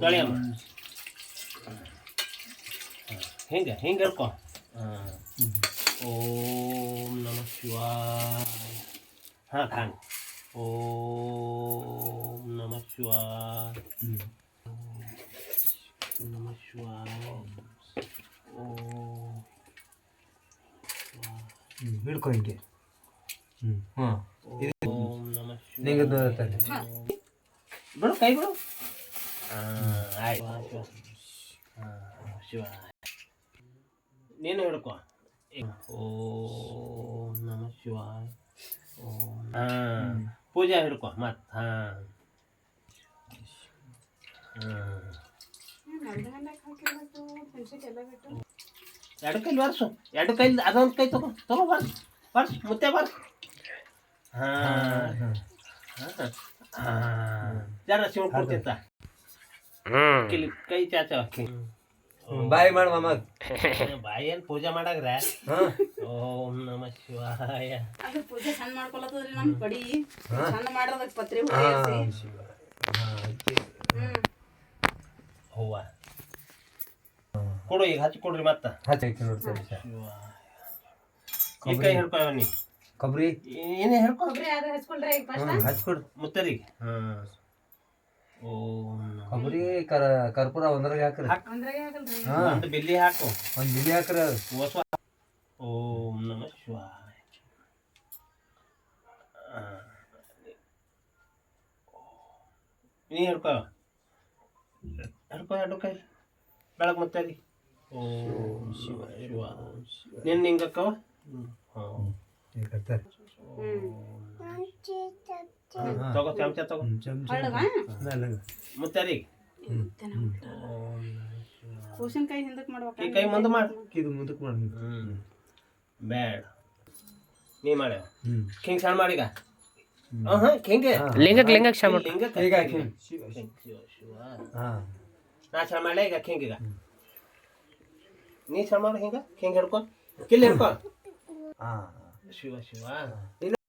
ತೊಳೆಯಮ್ಮ ಹೆಂಗೆ ಹೇಳ್ಕೊ? ಓಂ ನಮ ಶಿವಾಯ. ಹಾಂ ಹಾಂ. ಓಂ ನಮ ಶಿವಾಯ. ನಮ ಶಿವಾಯ. ಓ ಹಿಡ್ಕೊ ಹಿಂಗೆ. ಹ್ಞೂ ಹಾಂ. ನಿಂಗೆ ಶಿವಾಯ ಬಿಡು ಕೈ ಬಿಡು. ಹಾಂ ಆಯ್ತು. ಹಾಂ ಶಿವ. ನೀನು ಹಿಡ್ಕೊ. ಓಂ ನಮ ಶಿವ ಓಂ ಹಾಂ. ಪೂಜಾ ಹಿಡ್ಕೊ ಮತ್ತೆ ಹಾಂ. ಹಾಂ. ಎರಡು ಕೈಲಿ ಬರ್ಸು ಎರಡು ಕೈಲಿ ಅದೊಂದು ಕೈ ತಗೋ. ತಗೋ ಬರ್ಸು ಬರ್ಸು ಮುತ್ತೆ ಬರ್ಸು ಹಾಂ. ಜರ ಶಿವ ಕೊಡ್ತಿತ್ತ ಕಿಲಿ ಕೈ ಚಾಚ. ಬಾಯಿ ಮಾಡ ಮಾಮ. ಬಾಯಿ ಏನ್ ಪೂಜೆ ಮಾಡಾಗ್ರ ಹಾಂ. ಓಂ ನಮ ಶಿವಾಯ. ಅದು ಪೂಜೆ ಚಂದ ಮಾಡ್ಕೊಳತ್ತದ್ರಿ ನಮ್ ಕಡಿ. ಚಂದ ಮಾಡೋದಕ್ಕೆ ಪತ್ರಿ ಹೂವ. ಕೊಡು ಈಗ ಹಚ್ಚಿ ಕೊಡ್ರಿ ಮತ್ತ. ಹಚ್ಚಿ ನೋಡ್ತಾರೆ ಸರ್ ಈ ಕೈ ಹಿಡ್ಕೊ ನೀ ಕೊಬ್ಬರಿ ಏನೇ ಹಿಡ್ಕೊ ಕೊಬ್ಬರಿ ಆದ್ರೆ ಹಚ್ಕೊಳ್ರಿ ಈಗ ಫಸ್ಟ್ ಹ್ಞೂ ಹಚ್ಕೊಡು ಮುತ್ತರಿಗೆ ಹಾಂ ಓಂ ನಮಃ ಕೊಬ್ಬರಿ ಕರ ಕರ್ಪೂರ ಒಂದ್ರಾಗ ಹಾಕ್ರಿ ಒಂದ್ರಾಗೆ ಆಗಲ್ರಿ ಹಾಂ ಒಂದು ಬಿಲ್ಲಿ ಹಾಕು ಒಂದು ಬಿಳಿ ಹಾಕ್ರಿ ಹೊಸ ಓಂ ನಮ ಶಿವಾಯ ಆ. ನೀ ಹಿಡ್ಕೊ ಹಿಡ್ಕೊ ಎರಡು ಕೈ ಬೆಳಗ್ಗೆ ಮುತ್ತರಿ ಓಂ ಶಿವ ಶಿವ ನಿನ್ನ ಹಿಂಗಕ್ಕವ ಹಾಂ ಈಗ ಹಚ್ತಾರೆ. ತಗೋ ಚಮಚ ತಗೋ ಹ್ಮ್, ಚಮಚ ಹೊಳ್ಳಗ ಮೆಲ್ಲಗೆ. ಮುತ್ತರಿ ಹ್ಮ್. ಓಂ ನಮಃ ಶಿವಾಯ. ಕೂಸಿನಕಾಯಿ ಹಿಂದಕ್ ಮಾಡ್ಬೇಕ ಈ ಕೈ ಮುಂದೆ ಮಾಡು ಇದು ಮುಂದಕ್ಕೆ ಮಾಡಿ ಹ್ಞೂ ಬ್ಯಾಡ ನೀ ಮಾಡ ಹ್ಞೂ ಹಿಂಗೆ ಸಣ್ಣ ಮಾಡೀಗ ಹಾಂ ಹಿಂಗೆ ಲಿಂಗಕ್ಕೆ ಲಿಂಗಕ್ಕೆ ಶ್ರಮ ಲಿಂಗಕ್ಕೆ ಈಗ ಹಾಕಿ ಶಿವ ಶಿವ ಶಿವ ಹಾಂ ನಾ ಸಣ್ಣ ಮಾಡಲೇ ಈಗ ಹಿಂಗೀಗ ನೀ ಸಣ್ಣ ಮಾಡು ಹಿಂಗ ಹಿಂಗೆ ಹಿಡ್ಕೊ ಕಿಲ್ಲಿ ಹಿಡ್ಕೊ ಹಾಂ 取了取完